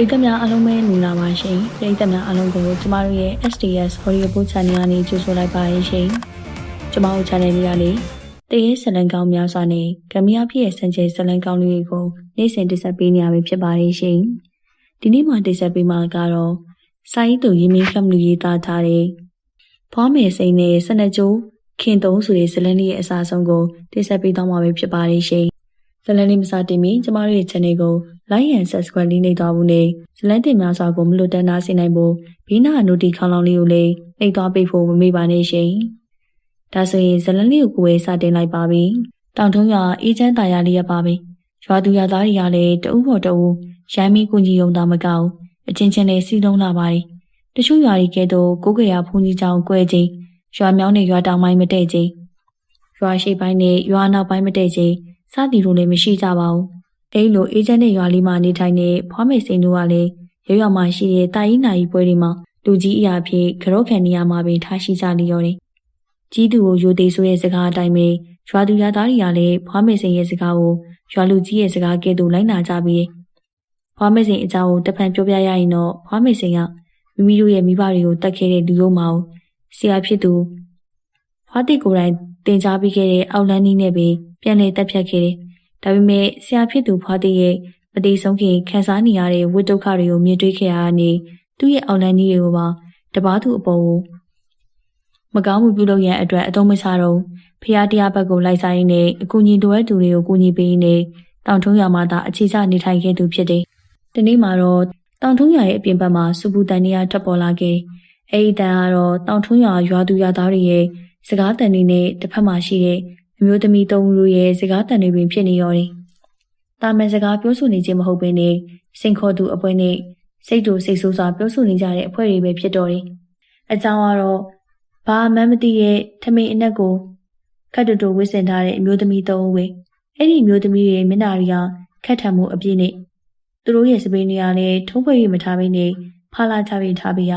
ပရိသတ်များအားလုံးပဲမင်္ဂလာပါရှင်ပရိသတ်များအားလုံးကိုကျမတို့ရဲ့ SDS Audio Book Channel ကနေကြိုဆိုလိုက်ပါရရှင်ကျမတို့ channel လေးကနေတရေဇလံကောင်းများစွာနဲ့ဂမယာဖြစ်ရဲ့စံချိန်ဇလံကောင်းလေးတွေကိုနေ့စဉ်တင်ဆက်ပေးနေရပြီဖြစ်ပါတယ်ရှင်ဒီနေ့မှာတင်ဆက်ပေးမှာကတော့စာရေးသူရင်းမင်းကမ္ဘာရေးသားထားတဲ့ဖွားမယ်စိန်နဲ့စနကြိုးခင်သုံးဆိုတဲ့ဇလံလေးရဲ့အစားဆုံးကိုတင်ဆက်ပေးသွားမှာပဲဖြစ်ပါတယ်ရှင်ဇလန်လေးမစတင်မီကျမတို့ရဲ့ channel ကို like and subscribe လေးနှိပ်သွားဖို့နဲ့ဇလန်တင်များစွာကိုမလွတ်တမ်းနားဆင်နိုင်ဖို့ဘီနာနိုတီခေါင်းလောင်းလေးကိုလည်းနှိပ်သွားပေးဖို့မမေ့ပါနဲ့ရှင်။ဒါဆိုရင်ဇလန်လေးကိုကိုယ်ဝယ်စတင်လိုက်ပါပြီ။တောင်ထုံးရအေးချမ်းတာယာလေးရပါပြီ။ရွာသူရွာသားတွေကလည်းတအုပ်ပေါ်တအုပ်ရိုင်းမီကူကြီးုံသားမကောက်အချင်းချင်းနဲ့စီးလုံးလာပါတယ်။တချို့ရွာတွေကဲတော့ကိုကရဖုန်ကြီးကြောင်ကွဲချင်းရွာမြောင်းနဲ့ရွာတောင်ပိုင်းမတည့်ချင်းရွာရှိပိုင်းနဲ့ရွာနောက်ပိုင်းမတည့်ချင်းစသည်တို့လည်းမရှိကြပါဘူး။ အဲလိုအေဂျင့်တဲ့ရွာလေးမှာနေထိုင်တဲ့ဖွားမေစိန်တို့ကလည်းရွရွာမှာရှိတဲ့တာကြီးနာကြီးပွဲတွေမှာလူကြီးအရာဖြစ်ခရော့ခံနေရမှာပင်ထားရှိကြလျော်တယ်။ကြီးသူကိုယိုသေးဆိုတဲ့စကားအတိုင်းပဲရွာသူရွာသားတွေကလည်းဖွားမေစိန်ရဲ့စကားကိုရွာလူကြီးရဲ့စကားကဲ့သို့လိုက်နာကြပြီးဖွားမေစိန်အကြောင်းကိုတဖန်ပြောပြရရင်တော့ဖွားမေစိန်ကမိမိတို့ရဲ့မိဘတွေကိုတတ်ခဲ့တဲ့လူတို့မအောင်ဆရာဖြစ်သူဖွားတိကိုယ်တိုင်တင် जा ပြီးခဲ့တဲ့အောက်လန်းနီးနဲ့ပဲပြန်လည်တက်ဖြတ်ခဲ့တယ်။ ဒါပေမဲ့ဆရာဖြစ်သူဖွားတဲ့ရဲ့မတိဆုံးခင်ခံစားနေရတဲ့ဝိတုဒ္ဓတွေကိုမြင်တွေ့ခဲ့ရတာနဲ့သူ့ရဲ့အောက်လန်းကြီးတွေကိုပါတပားသူအပေါ်ကိုမကောင်းမှုပြုလုပ်ရန်အတွက်အသုံးမချတော့ဖះတရားဘက်ကိုလိုက်ဆိုင်နေအကူအညီလိုအပ်သူတွေကိုကူညီပေးနေတောင်ထုံးရမှာသာအခြေချနေထိုင်ခဲ့သူဖြစ်တယ်။ဒီနေ့မှာတော့တောင်ထုံးရရဲ့အပြင်ဘက်မှာစူပူတန်နေရထပ်ပေါ်လာခဲ့။အဲဒီတန်ကတော့တောင်ထုံးရရွာသူရွာသားတွေရဲ့စကားတန်တွေနဲ့တစ်ဖက်မှာရှိတဲ့ အမျိုးသမီးသုံးဦးတို့ရဲ့စကားတန်တွေပင်ဖြစ်နေရောတယ်။တာမန်စကားပြောဆိုနေခြင်းမဟုတ်ဘဲနဲ့စင်ခေါ်သူအပွဲနဲ့စိတ်တူစိတ်ဆိုးစွာပြောဆိုနေကြတဲ့အဖွဲ့တွေပဲဖြစ်တော့တယ်။အကြောင်းကတော့ဘာမှမသိရဲ့ထမိန်အနက်ကိုခတ်တူတူဝစ်စင်ထားတဲ့အမျိုးသမီးသုံးဦးပဲ။အဲ့ဒီအမျိုးသမီးရဲ့မျက်နှာတွေကခက်ထန်မှုအပြည့်နဲ့သူတို့ရဲ့စပင်းတွေကလည်းထုံးဖွဲ့ရမထားဘဲနဲ့ဖာလာချပြီးထားပြီးရ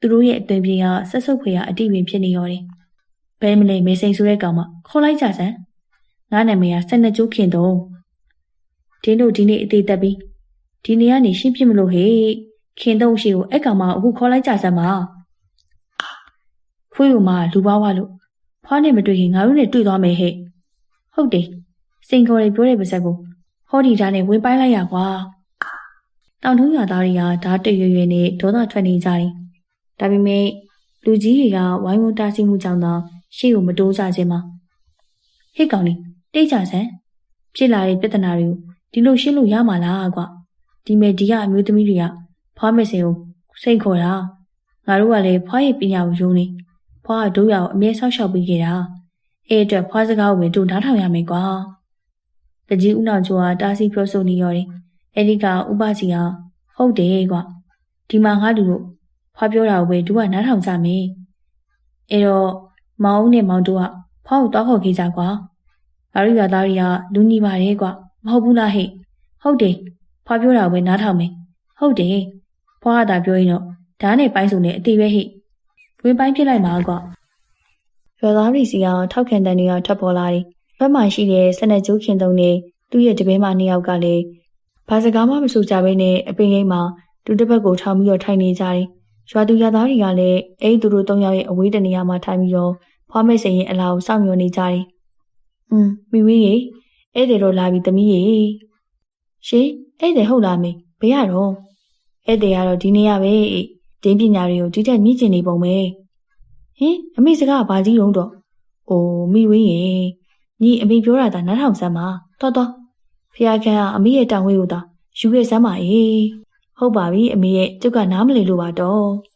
သူတို့ရဲ့အသွင်ပြေကဆက်ဆုပ်ဖွယ်ကအတိပင်ဖြစ်နေရောတယ်။ဘဲမလဲမေစိန်ဆိုတဲ့ကောင်မ ခေါ်လိုက်ကြစမ်းငါနာမည်ကစက်နှစ်ကျိုးခင်တော့ဒင်းတို့ဒီနေ့အသေးသက်ပြီးဒီနေ့ကနေရှင်းပြမလို့ဟေ့ခင်တော့ရှိကိုအဲ့ကောင်မအခုခေါ်လိုက်ကြစမ်းပါဖွေးကမှလူပါဝါလို့ဖွားနဲ့မတွေ့ခင်ငါတို့နဲ့တွေ့သွားမယ်ဟဲ့ဟုတ်တယ်စိန်ခေါ်တွေပြောတဲ့ပါဇက်ကိုဟောဒီဓာတ်နဲ့ဝင်ပိုင်းလိုက်ရကွာတောင်ထုံးရသားတွေကဓာတ်တရွရွနဲ့ဒေါသထွက်နေကြတယ်ဒါပေမဲ့လူကြီးတွေကဝိုင်းဝန်းတားဆီးမှုကြောင့်တော့ရှေ့ကိုမတိုးကြခြင်းမှာ ဟစ်ကောင်လေးတိတ်ကြစမ်းဖြစ်လာတဲ့ပြဿနာတွေကိုဒီလိုရှင်းလို့ရမှာလားကွာဒီမဲ့ဒီကအမျိုးသမီးတွေကဖွားမယ်စင်ကိုစိတ်ခေါ်တာငါတို့ကလည်းဖွားရဲ့ပညာကိုယုံနေဖွားကတို့ရအောင်အမြဲဆောက်ရှောက်ပေးခဲ့တာအဲအတွက်ဖွားစကားကိုပဲတို့နားထောင်ရမယ်ကွာတကြီးဦးနောက်ကျော်ကတားဆီးပြောဆိုနေရတယ်အဲဒီကဥပစီကဟုတ်တယ်ကွာဒီမှာငါတို့ဖွားပြောတာကိုပဲတို့ကနားထောင်ကြမယ်အဲတော့မောင်နဲ့မောင်တို့က ဖောက်တော့ခေါ်ခဲ့ကြကွာ။ဘာလို့ရသားတွေကလူညီပါတယ်ကွာမဟုတ်ဘူးလားဟဲ့။ဟုတ်တယ်။ဖွာပြောတာပဲနားထောင်မယ်။ဟုတ်တယ်။ဖွာကသာပြောရင်တော့ဓာတ်နဲ့ပိုင်းစုံနဲ့အသေးပဲဟဲ့။ဝင်းပိုင်းဖြစ်လိုက်မှာကွာ။ရသားရီစီကထောက်ခံတဲ့နေရာထပ်ပေါ်လာတယ်။ဘက်မှရှိတဲ့စနက်ကျိုးခင်တုံနဲ့သူ့ရဲ့တပည့်မနှစ်ယောက်ကလည်းဘာစကားမှမဆိုကြဘဲနဲ့အပင်ရိပ်မှာသူတစ်ဘက်ကိုထောင်ပြီးတော့ထိုင်နေကြတယ်။ရွာသူရွာသားတွေကလည်းအဲ့သူတို့သုံးယောက်ရဲ့အဝေးတနေရာမှာထိုင်ပြီးတော့ ဖွားမိတ်စိန်ရဲ့အလားကိုစောင့်မျှော်နေကြတယ်။อืมမိဝေးရေဧည့်သည်တော့လာပြီသမီးရေ။ရှင်ဧည့်သည်ဟုတ်လားမေဘယ်ရတော့ဧည့်သည်ကတော့ဒီနေ့ရပဲတင်းပညာတွေကိုဒီထက်မြင့်ကျင်နေပုံပဲ။ဟင်အမေစကားကဘာကြီးတုံးတော့။အိုးမိဝေးရေညီအမေပြောတာဒါနားထောင်စမ်းပါ။တော်တော်ဖះခန်းကအမေရဲ့တောင်ဝေးကိုသာယူခဲ့စမ်းပါအေး။ဟုတ်ပါပြီအမေရဲ့ကျုပ်ကနားမလည်လို့ပါတော့။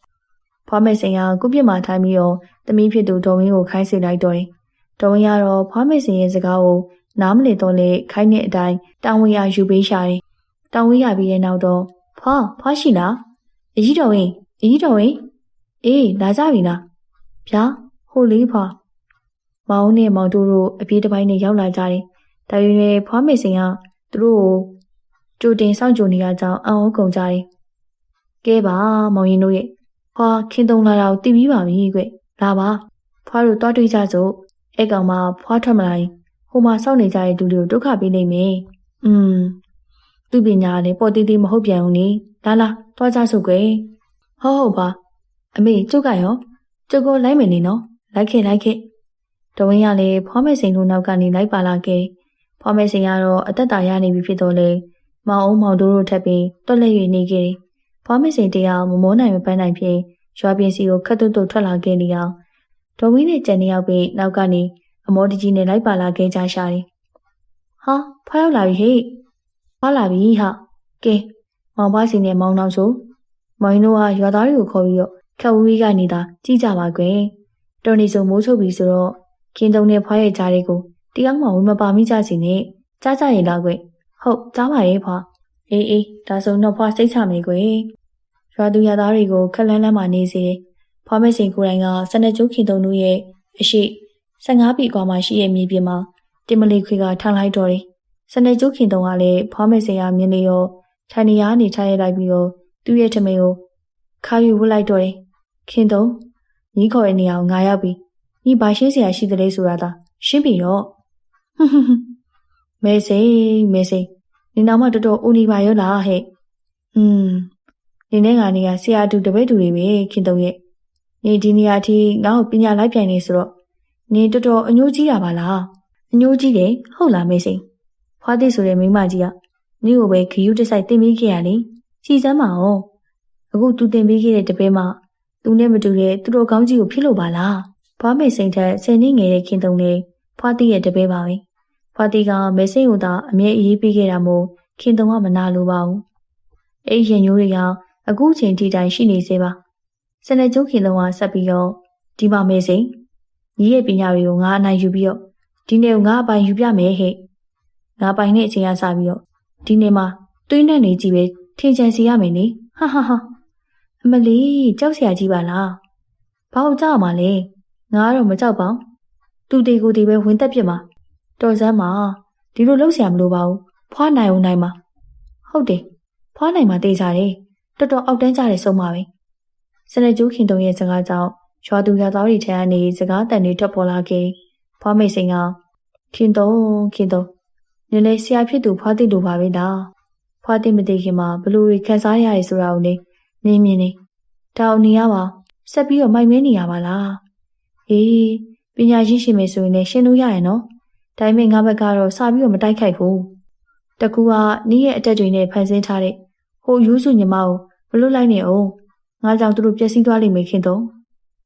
ဖွားမိတ်စိန်ကကုပြစ်မှာထိုင်ပြီးတော့သမီးဖြစ်သူဒေါ်ဝင်းကိုခိုင်းစေလိုက်တော့တယ်။ဒေါ်ဝင်းကတော့ဖွားမေစင်ရဲ့စကားကိုနားမလည်တော့လေခိုင်းတဲ့အတိုင်းတောင်ဝင်းရယူပေးရှာတယ်။တောင်ဝင်းရပြီးတဲ့နောက်တော့ဖွားဖွားရှိလား။အကြီးတော်ဝင်းအကြီးတော်ဝင်းအေးလာကြပြီလား။ဗျာဟိုလေးဖွားမောင်နဲ့မောင်တို့တို့အပြေးတစ်ပိုင်းနဲ့ရောက်လာကြတယ်။ဒါပေမဲ့ဖွားမေစင်ကသူတို့ကိုကြိုတင်စောင့်ကြိုနေရကြောင်းအံ့ဩကုန်ကြတယ်။ကဲပါမောင်ရင်တို့ရဲ့ ဖွာခင်တုံလာတာကိုသိပြီးပါပြီကွလာပါဖွားတို့တွားတွေ့ကြစို့အဲ့ကောင်မှဖွားထွက်မလာရင်ဟိုမှာစောင့်နေကြတဲ့သူတွေကိုဒုက္ခပေးနိုင်မယ်อืมသူ့ပညာလည်းပေါ်သေးသေးမဟုတ်ပြန်ဘူးလေလာလာသွားကြစို့ကွယ်ဟုတ်ဟုတ်ပါအမေကျုပ်ကရောကျုပ်ကိုလိုက်မယ်နေနော်လိုက်ခဲ့လိုက်ခဲ့တဝင်းရလည်းဖွားမဲ့စိန်တို့နောက်ကနေလိုက်ပါလာခဲ့ဖွားမဲ့စိန်ကတော့အသက်တာရနေပြီဖြစ်တော့လေမောင်အောင်မောင်တို့တို့ထပ်ပြီးတွက်လက်၍နေခဲ့တယ် ဖွားမဲ့စိန်တရားမမောနိုင်မပန်းနိုင်ဖြင့်ရွာပြင်စီကိုခတ်တွတ်တွတ်ထွက်လာခဲ့နေအောင်ဒေါ်ဝင်းနဲ့ကြံနေရောက်ပြီးနောက်ကနေအမောတကြီးနဲ့လိုက်ပါလာခဲ့ကြရှာတယ်ဟာဖွားရောက်လာပြီဟေ့ဖွားလာပြီဟာကဲမောင်ပါစီနဲ့မောင်နောက်ဆိုမောင်တို့ကရွာသားတွေကိုခေါ်ပြီးတော့ခက်ဝီးကနေသာကြည့်ကြပါကွယ်တော်နေစုံမိုးချုပ်ပြီဆိုတော့ခင်းတုံနဲ့ဖွားရဲ့ကြားတွေကိုတရားမှဝင်မပါမိကြစီနဲ့ကြားကြရင်လားကွဟုတ်ကြားပါရဲ့ဖွာအေးအေးဒါဆိုတော့ဖွာစိတ်ချမယ်ကွ ရွာသူရွာသားတွေကိုခက်လန်းလန်းမှနေစေဖွာမဲစင်ကိုယ်တိုင်ကစနကျိုးခင်တုံတို့ရဲ့အရှိ15ပြီကွာမှရှိရဲ့မြေပြင်မှာတင်မလီခွေကထောင်လိုက်တော့တယ်စနကျိုးခင်တုံကလည်းဖွာမဲစင်ရမြင်လေရောထိုင်နေရနေထားရလိုက်ပြီးတော့သူ့ရဲ့ထမေကိုခါယူဝတ်လိုက်တော့တယ်ခင်တုံညီခေါ်ရဲ့နေရာကိုငါရောက်ပြီညီဘာရှင်းစရာရှိသလဲဆိုတာသာရှင်းပြီတော့ဟွန်းဟွန်းဟွန်းမဲစိမဲစိနေနောက်မှတော်တော်ဦးနေပါရောလားဟဲ့อืม နေနဲ့ငါနေကဆရာတူတပည့်တူတွေပဲခင်တုံရဲ့နေဒီနေရာထိငါ့ကိုပညာလိုက်ပြိုင်နေဆိုတော့နေတော်တော်အညိုးကြီးတာပါလားအညိုးကြီးတယ်ဟုတ်လားမဲစိဖွားသိဆိုတဲ့မိမကြီးကနေကိုပဲခယူးတဆိုင်တင်ပေးခဲ့ရလေကြည်စမ်းပါအောင်အခုသူတင်ပေးခဲ့တဲ့တပည့်မသူနဲ့မတူတဲ့သူတို့ကောင်းကြီးကိုဖြစ်လို့ပါလားဖွားမေစိန်ထက်ဆယ်နှစ်ငယ်တဲ့ခင်တုံနဲ့ဖွားသိရဲ့တပည့်ပါပဲဖွားသိကမဲစိန်ကိုသာအမြဲအေးပေးခဲ့တာမို့ခင်တုံကမနာလိုပါဘူးအဲ့ရင်ညိုးတွေက အခုချိန်ထိတိုင်ရှိနေစေပါစနေကျုပ်ခင်လုံးကဆက်ပြီးတော့ဒီမှာမေးစိညီရဲ့ပညာတွေကိုငါအနိုင်ယူပြီးတော့ဒီနေ့ငါအပိုင်ယူပြမယ်ဟဲ့ငါပိုင်တဲ့အချိန်ကစပြီးတော့ဒီနေ့မှာသွေးနဲ့နေကြည့်ပဲထင်ချင်စီရမယ်နိဟာဟာဟာအမလီကြောက်စရာကြီးပါလားဘာလို့ကြောက်မှာလဲငါကတော့မကြောက်ပါဘူးသူတေကိုတေပဲဝင်သက်ပြစ်မှာတော်စမ်းမှာဒီလိုလှုပ်ဆရာမလို့ပါဘူးဖွားနိုင်အောင်နိုင်မှာဟုတ်တယ်ဖွားနိုင်မှာတေးကြတယ် တော်တော်အောက်တန်းကြတယ်ဆုံးပါပဲစနေကျိုးခင်တုံရဲ့စကားကြောင့်ရွာသူရွာသားတွေထဲကနေစကားတန်တွေထွက်ပေါ်လာခဲ့ဖွားမိတ်စိန်ကခင်တုံခင်တုံနည်းနည်းဆရာဖြစ်သူဖွားသိလို့ပါပဲလားဖွားသိမသိခင်မှာဘလို့တွေခံစားရရဆိုတာကိုလေနင်းမြင်နေဒါအောင်နေရပါဆက်ပြီးတော့မိုက်မဲနေရပါလားအေးပညာရှိရှိမယ်ဆိုရင်လည်းရှင်းလို့ရရနော်ဒါပေမဲ့ငါဘက်ကတော့စပြီးတော့မတိုက်ခိုက်ဘူးတကူကနီးရဲ့အတက်တွေနဲ့ဖန်ဆင်းထားတဲ့ဟိုယူးစုညီမကို မလွတ်လိုက်နဲ့အောင်ငါကြောင့်သူတို့ပျက်စီးသွားလိမ့်မယ်ခင်တုံ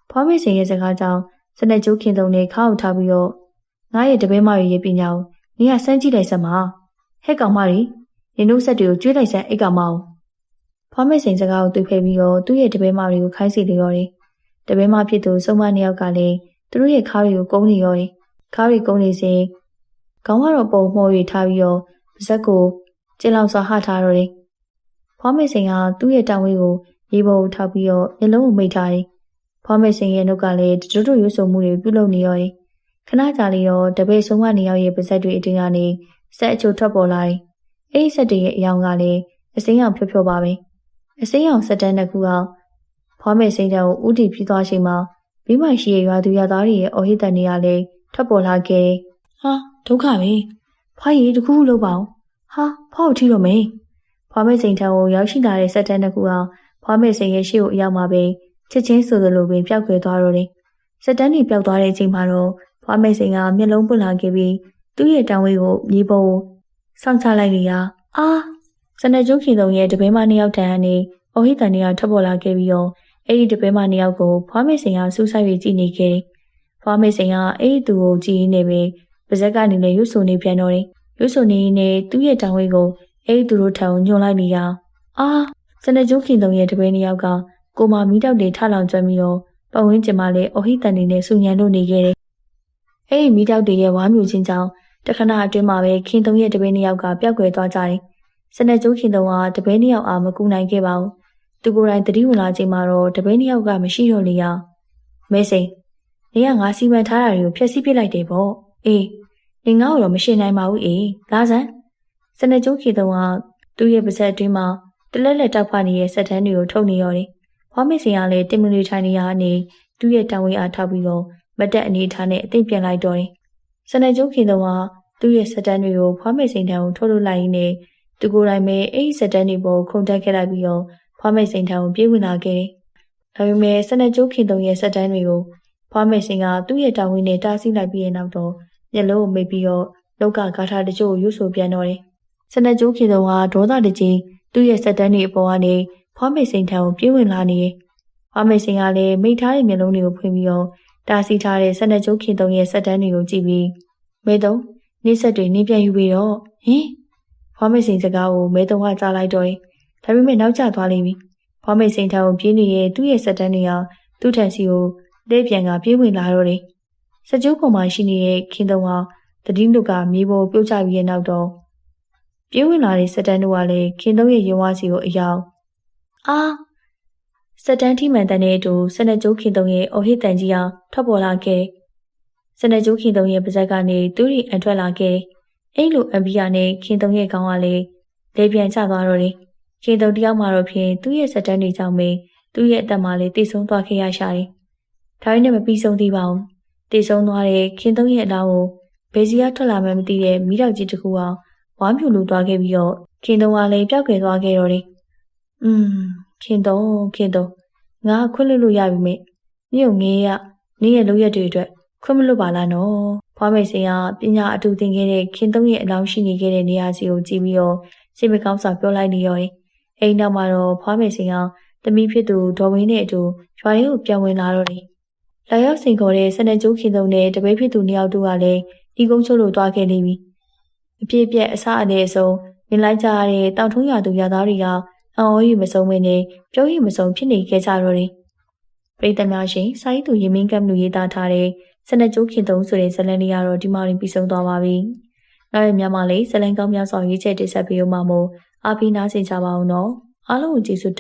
ဖွားမေစင်ရဲ့စကားကြောင့်စနေကျိုးခင်တုံနဲ့ခါအောင်ထားပြီးတော့ငါရဲ့တပည့်မရဲ့ပညာကိုနေကစမ်းကြည့်လိုက်စမ်းပါဟဲ့ကောင်မကြီးနင်တို့ဆက်တွေကိုကျွေးလိုက်စမ်းအိတ်ကောင်မအောင်ဖွားမေစိန်စကားကိုတွေ့ဖက်ပြီးတော့သူ့ရဲ့တပည့်မတွေကိုခိုင်းစီလေရောတယ်တပည့်မဖြစ်သူစုံမနှစ်ယောက်ကလည်းသူတို့ရဲ့ခါးတွေကိုကုန်းနေရောတယ်ခါးတွေကုန်းနေစဉ်ခေါင်းကတော့ပုံမှော်၍ထားပြီးတော့ပါဇက်ကိုကျင်းလောက်စွာဟထားတော့တယ် ဖွားမေစိန်ကသူ့ရဲ့တောင်ဝေးကိုရေပေါ်ကိုထောက်ပြီးတော့မျက်လုံးကိုမိတ်ထားတယ်ဖွားမေစိန်ရဲ့နှုတ်ကလည်းတတွတ်ရွဆိုမှုတွေပြုလုပ်နေရောတယ်ခဏကြာလေတော့တပည့်ဆုံးကနေရောက်ရဲ့ပါဇက်တွေအတွင်းကနေဆက်အချိုထွက်ပေါ်လာတယ်အဲ့ဒီဆက်တွေရဲ့အယောင်ကလည်းအစိမ်းအောင်ဖြောဖြောပါပဲအစိမ်းအောင်ဆက်တန်းတစ်ခုအောင်ဖွားမေစိန်တန်းကိုဥတီပြီးသွားချိန်မှာမိမရှိရဲ့ရွာသူရွာသားတွေရဲ့အော်ဟစ်တန်တွေကလည်းထွက်ပေါ်လာခဲ့ဟာဒုက္ခပဲဖွားရည်တခုခုလုပ်ပါအောင်ဟာဖွားကိုထိတော့မေး ဖွားမေစိန်ထံကိုရောက်ရှိလာတဲ့ဆက်တန်းတစ်ခုအောင်ဖွားမေစိန်ရဲ့ရှေ့ကိုအရောက်မှာပဲချက်ချင်းဆိုသလိုပဲပျောက်ကွယ်သွားတော့တယ်ဆက်တန်းတွေပျောက်သွားတဲ့အချိန်မှာတော့ဖွားမေစိန်ကမျက်လုံးပွင့်လာခဲ့ပြီးသူ့ရဲ့တောင်ဝေးကိုမြေပေါ်ကိုစောင့်ချလိုက်နေရအာစနေကျုံခင်တုံရဲ့တပင်းမနှစ်ယောက်တန်းကနေအော်ဟိတန်တွေကထွက်ပေါ်လာခဲ့ပြီးတော့အဲ့ဒီတပင်းမနှစ်ယောက်ကိုဖွားမေစိန်ကစူးစိုက်ပြီးကြည့်နေခဲ့တယ်ဖွားမေစိန်ကအဲ့ဒီသူကိုကြည့်နေပြီပါဇက်ကနေလည်းရွတ်ဆိုနေပြန်တော့တယ်ရွတ်ဆိုနေနေသူ့ရဲ့တောင်ဝေးကို အဲ့ဒီသူတို့ထံညွှန်လိုက်မိရအာစနေကျုံခင်တုံရဲ့တပင်းနှစ်ယောက်ကကိုမမီးတောက်တွေထလောင်ကျွမ်းပြီးတော့ပတ်ဝန်းကျင်မှာလည်းအော်ဟိတန်တွေနဲ့ဆူညံလို့နေခဲ့တယ်အဲ့ဒီမီးတောက်တွေရဲ့ဝါမျိုးချင်းကြောင့်တခဏအတွင်းမှာပဲခင်တုံရဲ့တပည့်နှစ်ယောက်ကပျောက်ကွယ်သွားကြတယ်။စနေကျိုးခင်တုံကတပည့်နှစ်ယောက်အားမကူနိုင်ခဲ့ပါဘူး။သူကိုယ်တိုင်တတိဝင်လာချိန်မှာတော့တပည့်နှစ်ယောက်ကမရှိတော့လေရ။မဲစိန်နေကငါစီမံထားတာတွေကိုဖျက်ဆီးပစ်လိုက်တယ်ပေါ့။အေးနေငါ့ကိုတော့မရှင်းနိုင်ပါဘူးအေး။လာစမ်း စနေကျိုးခင်တုံကသူ့ရဲ့ပါဇက်အတွင်းမှာတလက်လက်တောက်ဖနေတဲ့စက်တန်းတွေကိုထုတ်နေရောတယ်။ဖွားမေစင်ကလည်းတင်မလီထိုင်နေရအနေသူ့ရဲ့တောင်ဝေးအားထောက်ပြီးတော့မတက်အနေထားနဲ့အသိပြန်လိုက်တော့တယ်။စနေကျုံခင်တုံကသူ့ရဲ့စက်တန်းတွေကိုဖွားမေစိန်တန်းကိုထုတ်လုပ်လိုက်ရင်းနဲ့တသူကိုယ်တိုင်ပဲအဲ့ဒီစက်တန်းတွေပေါ်ခုန်တက်ခဲ့လိုက်ပြီးတော့ဖွားမိတ်စိန်ထံကိုပြေးဝင်လာခဲ့တယ်။ဒါပေမဲ့စနက်ကျိုးခင်တုံရဲ့စက်တန်းတွေကိုဖွားမိတ်စိန်ကသူ့ရဲ့တာဝန်နဲ့တားဆီးလိုက်ပြီးတဲ့နောက်တော့မျက်လုံးကိုမိတ်ပြီးတော့လောက်ကဂါထာတချို့ကိုရွတ်ဆိုပြန်တော့တယ်။ စနက်ကျိုးခင်တုံကဒေါသတကြီးသူ့ရဲ့စက်တန်းတွေအပေါ်ကနေဖွားမိတ်စိန်ထံကိုပြေးဝင်လာနေတယ်။ဖွားမိတ်စိန်ကလည်းမိတ်ထားတဲ့မျက်လုံးတွေကိုဖွင့်ပြီးတော့တားဆီးထားတဲ့စနက်ကျိုးခင်တုံရဲ့စက်တန်းတွေကိုကြည့်ပြီးမဲတုံနေဆက်တွေနင်းပြန်ယူပြီးတော့ဟင်ဖွားမိတ်စိန်စကားကိုမဲတုံကကြားလိုက်တော့တယ်။ဒါပေမဲ့နောက်ကျသွားလိမ့်ပြီ။ဖွားမိတ်စိန်ထံကိုပြေးနေတဲ့သူ့ရဲ့စက်တန်းတွေကသူ့ထံစီကိုလက်ပြန်ကပြေးဝင်လာတော့တယ်။စကြိုးပေါ်မှာရှိနေတဲ့ခင်တုံဟာတတိလူကမြေပေါ်ပြုတ်ကျပြီးတဲ့နောက်တော့ ပြေးဝင်လာတဲ့စက်တန်းတို့ကလည်းခင်တုံရဲ့ရင်ဝါစီကိုအယောင်အာစက်တန်းထိမှန်တဲ့အတူစနကြိုးခင်တုံရဲ့အော်ဟစ်တန်ကြီးအောင်ထွက်ပေါ်လာခဲ့တယ်။စနကြိုးခင်တုံရဲ့ပါဇက်ကနေသူ့ရီအန်ထွက်လာခဲ့တယ်။အဲ့လိုအဘီယာနဲ့ခင်တုံရဲ့ခေါင်းကလည်းလေပြန်ကျသွားတော့တယ်။ခင်တုံတယောက်မှတော့ဖြင့်သူ့ရဲ့စက်တန်းတွေကြောင့်ပဲသူ့ရဲ့အသက်မှာလည်းတိတ်ဆုံးသွားခဲ့ရရှာတယ်။ဒါရင်းနဲ့မပြီးဆုံးသေးပါဘူး။တိတ်ဆုံးသွားတဲ့ခင်တုံရဲ့အလောင်းကိုဘယ်စီကထွက်လာမှမသိတဲ့မိတော့ကြီးတစ်ခုအောင် ဝါမြူလူသွားခဲ့ပြီးတော့ခင်တုံကလည်းပျောက်ကွယ်သွားခဲ့တော့တယ်။อืมခင်တုံခင်တုံငါခွင့်လွတ်လို့ရပြီမေ။မြို့ငေးရနင်းရဲ့လုပ်ရက်တွေအတွက်ခွင့်မလွတ်ပါလားနော်။ဖွားမိတ်စင်ကပညာအတူသင်ခဲ့တဲ့ခင်တုံရဲ့အလောင်းရှိနေခဲ့တဲ့နေရာစီကိုကြည့်ပြီးတော့စိတ်မကောင်းစွာပြောလိုက်နေရောတယ်။အိမ်နောက်မှာတော့ဖွားမိတ်စင်ကတမီးဖြစ်သူဒေါ်ဝင်းနဲ့အတူရွာလေးကိုပြန်ဝင်လာတော့တယ်။လာရောက်စင်ခေါ်တဲ့စနေကျိုးခင်တုံနဲ့တပည့်ဖြစ်သူနှစ်ယောက်တို့ကလည်းဒီကုန်းချို့လို့တွားခဲ့နေပြီ။ အပြည့်ပြက်အစအနေအဆုံးမြင်လိုက်ကြရတဲ့တောင်ထုံးရသူရသားတွေကအံ့ဩရမဆုံးမင်းနဲ့ပြောရမဆုံးဖြစ်နေခဲ့ကြတော့တယ်။ပြည်သက်များရှင်စာရေးသူရင်မင်းကပ်လူရေးသားထားတဲ့စနကြိုးခင်သုံးဆိုတဲ့ဇာတ်လမ်းလေးကတော့ဒီမှာရင်ပြီးဆုံးသွားပါပြီ။နောက်ရမြန်မာလေးဇာတ်လမ်းကောင်းများစွာရေးချက်တင်ဆက်ပေးဦးမှာမို့အားပေးနားဆင်ကြပါအောင်နော်။အားလုံးကိုကျေးဇူး